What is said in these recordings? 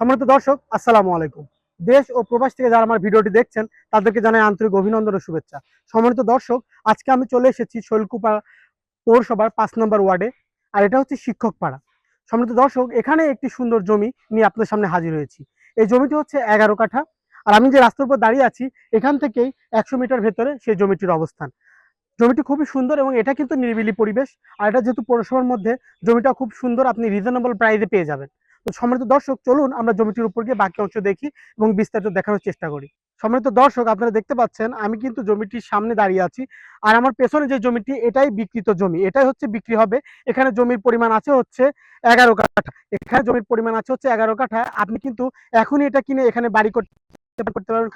সম্মানিত দর্শক, আসসালামু আলাইকুম। দেশ ও প্রবাস থেকে যারা আমার ভিডিওটি দেখছেন, তাদেরকে জানাই আন্তরিক অভিনন্দন ও শুভেচ্ছা। সম্মানিত দর্শক, আজকে আমি চলে এসেছি শৈলকুপা পৌরসভার পাঁচ নম্বর ওয়ার্ডে, আর এটা হচ্ছে শিক্ষক পাড়া সম্মানিত দর্শক, এখানে একটি সুন্দর জমি নিয়ে আপনার সামনে হাজির হয়েছি। এই জমিটি হচ্ছে এগারো কাঠা, আর আমি যে রাস্তার উপর দাঁড়িয়ে আছি, এখান থেকেই একশো মিটার ভেতরে সেই জমিটির অবস্থান। জমিটি খুবই সুন্দর এবং এটা কিন্তু নিরিবিলি পরিবেশ, আর এটা যেহেতু পৌরসভার মধ্যে, জমিটা খুব সুন্দর, আপনি রিজনেবল প্রাইসে পেয়ে যাবেন। তো সম্মানিত দর্শক, চলুন আমরা জমিটির উপর গিয়ে বাকি অংশ দেখি এবং বিস্তারিত দেখানোর চেষ্টা করি। সম্মানিত দর্শক, আপনারা দেখতে পাচ্ছেন, আমি কিন্তু জমিটির সামনে দাঁড়িয়ে আছি। আর আমার পেছনে যে জমিটি, এটাই বিকৃত জমি। এটাই হচ্ছে বিক্রি হবে। এখানে জমির পরিমাণ আছে হচ্ছে এগারো কাঠা। এখানে জমির পরিমাণ আছে হচ্ছে এগারো কাঠা। আপনি কিন্তু এখনই এটা কিনে এখানে বাড়ি করতে করতে পারবেন।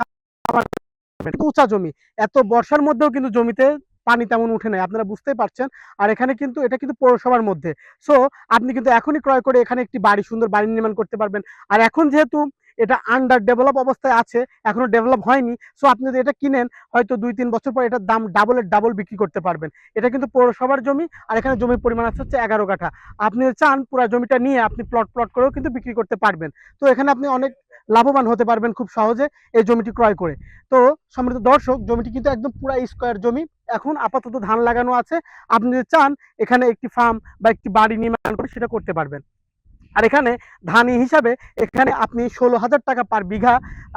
উঁচা জমি। এত বর্ষার মধ্যেও কিন্তু জমিতে পানি তেমন উঠে নাই, আপনারা বুঝতেই পারছেন। আর এখানে কিন্তু, এটা কিন্তু পৌরসভার মধ্যে। সো আপনি কিন্তু এখনই ক্রয় করে এখানে একটি বাড়ি, সুন্দর বাড়ি নির্মাণ করতে পারবেন। আর এখন যেহেতু এটা আন্ডার ডেভেলপ অবস্থায় আছে, এখনও ডেভেলপ হয়নি সো আপনি যদি এটা কিনেন, হয়তো দুই তিন বছর পর এটার দাম ডাবলের ডাবল বিক্রি করতে পারবেন। এটা কিন্তু পৌরসভার জমি, আর এখানে জমির পরিমাণ আছে হচ্ছে এগারো কাঠা। আপনি চান, পুরো জমিটা নিয়ে আপনি প্লট প্লট করেও কিন্তু বিক্রি করতে পারবেন। তো এখানে আপনি অনেক লাভবান হতে পারবেন খুব সহজে এই জমিটি ক্রয় করে। তো সম্মানিত দর্শক, জমিটি কিন্তু একদম পুরা স্কোয়ার জমি। এখন আপাতত ধান লাগানো আছে। আপনি যদি চান, এখানে একটি ফার্ম বা একটি বাড়ি নির্মাণ করে সেটা করতে পারবেন। আর এখানে ধানি হিসাবে এখানে আপনি ষোলো হাজার টাকা পার বিঘা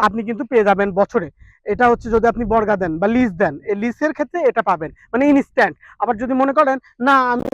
আপনি কিন্তু পেয়ে যাবেন বছরে। এটা হচ্ছে যদি আপনি বর্গা দেন বা লিজ দেন, এই লিজের ক্ষেত্রে এটা পাবেন। মানে ইনস্ট্যান্ট আবার যদি মনে করেন, না, আমি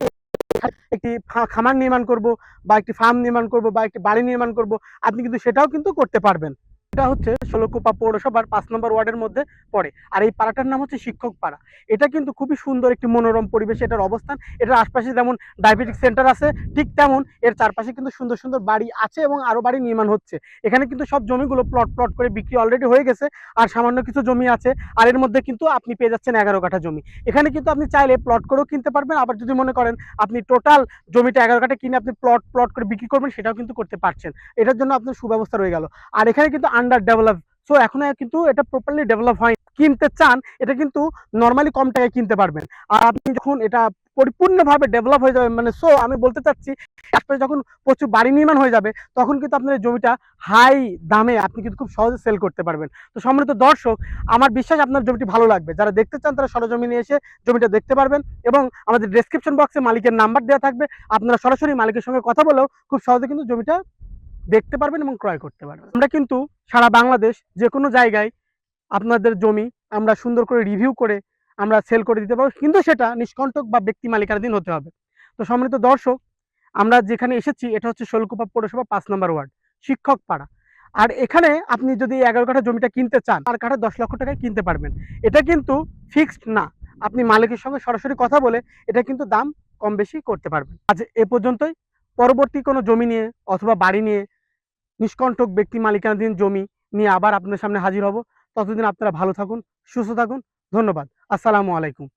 একটি খামার নির্মাণ করব বা একটি ফার্ম নির্মাণ করব বা একটি বাড়ি নির্মাণ করব, আপনি কিন্তু সেটাও কিন্তু করতে পারবেন। এটা হচ্ছে ষোলকুপা পৌরসভার পাঁচ নম্বর ওয়ার্ডের মধ্যে পড়ে। আর এই পাড়াটার নাম হচ্ছে শিক্ষক পাড়া। এটা কিন্তু খুবই সুন্দর একটি মনোরম পরিবেশ এটার অবস্থান। এটার আশপাশে যেমন ডায়াবেটিক সেন্টার আছে, ঠিক তেমন এর চারপাশে কিন্তু সুন্দর সুন্দর বাড়ি আছে এবং আরও বাড়ি নির্মাণ হচ্ছে। এখানে কিন্তু সব জমিগুলো প্লট প্লট করে বিক্রি অলরেডি হয়ে গেছে আর সামান্য কিছু জমি আছে। আর এর মধ্যে কিন্তু আপনি পেয়ে যাচ্ছেন এগারো কাঠা জমি। এখানে কিন্তু আপনি চাইলে প্লট করেও কিনতে পারবেন। আবার যদি মনে করেন আপনি টোটাল জমিটা এগারো কাঠা কিনে আপনি প্লট প্লট করে বিক্রি করবেন, সেটাও কিন্তু করতে পারছেন। এটার জন্য আপনার সুব্যবস্থা রয়ে গেল। আর এখানে কিন্তু আন্ডার ডেভেলপ সো এখনও কিন্তু এটা প্রপারলি ডেভেলপ হয় কিনতে চান, এটা কিন্তু নর্মালি কম টাকায় কিনতে পারবেন। আর আপনি যখন এটা পরিপূর্ণভাবে ডেভেলপ হয়ে যাবে মানে সো আমি বলতে চাচ্ছি আশপাশে যখন প্রচুর বাড়ি নির্মাণ হয়ে যাবে, তখন কিন্তু আপনার জমিটা হাই দামে আপনি কিন্তু খুব সহজে সেল করতে পারবেন। তো সম্মানিত দর্শক, আমার বিশ্বাস আপনার জমিটি ভালো লাগবে। যারা দেখতে চান, তারা সরজমি নিয়ে এসে জমিটা দেখতে পারবেন এবং আমাদের ডেসক্রিপশন বক্সে মালিকের নাম্বার দেওয়া থাকবে। আপনারা সরাসরি মালিকের সঙ্গে কথা বলেও খুব সহজে কিন্তু জমিটা দেখতে পারবেন এবং ক্রয় করতে পারবেন। আমরা কিন্তু সারা বাংলাদেশ যে কোনো জায়গায় আপনাদের জমি আমরা সুন্দর করে রিভিউ করে আমরা সেল করে দিতে পারব। কিন্তু সেটা নিষ্কণ্টক বা ব্যক্তি মালিকানাধীন হতে হবে। তো সম্মানিত দর্শক, আমরা যেখানে এসেছি, এটা হচ্ছে শৈলকুপা পৌরসভা পাঁচ নম্বর ওয়ার্ড শিক্ষক পাড়া আর এখানে আপনি যদি এগারো কাঠা জমিটা কিনতে চান আর কাঠা দশ লক্ষ টাকায় কিনতে পারবেন। এটা কিন্তু ফিক্সড না। আপনি মালিকের সঙ্গে সরাসরি কথা বলে এটা কিন্তু দাম কম বেশি করতে পারবেন। আজ এ পর্যন্তই। পরবর্তী কোনো জমি নিয়ে অথবা বাড়ি নিয়ে নিষ্কণ্টক ব্যক্তি মালিকানাধীন জমি নিয়ে আবার আপনাদের সামনে হাজির হব। ততদিন আপনারা ভালো থাকুন, সুস্থ থাকুন। ধন্যবাদ। আসসালামু আলাইকুম।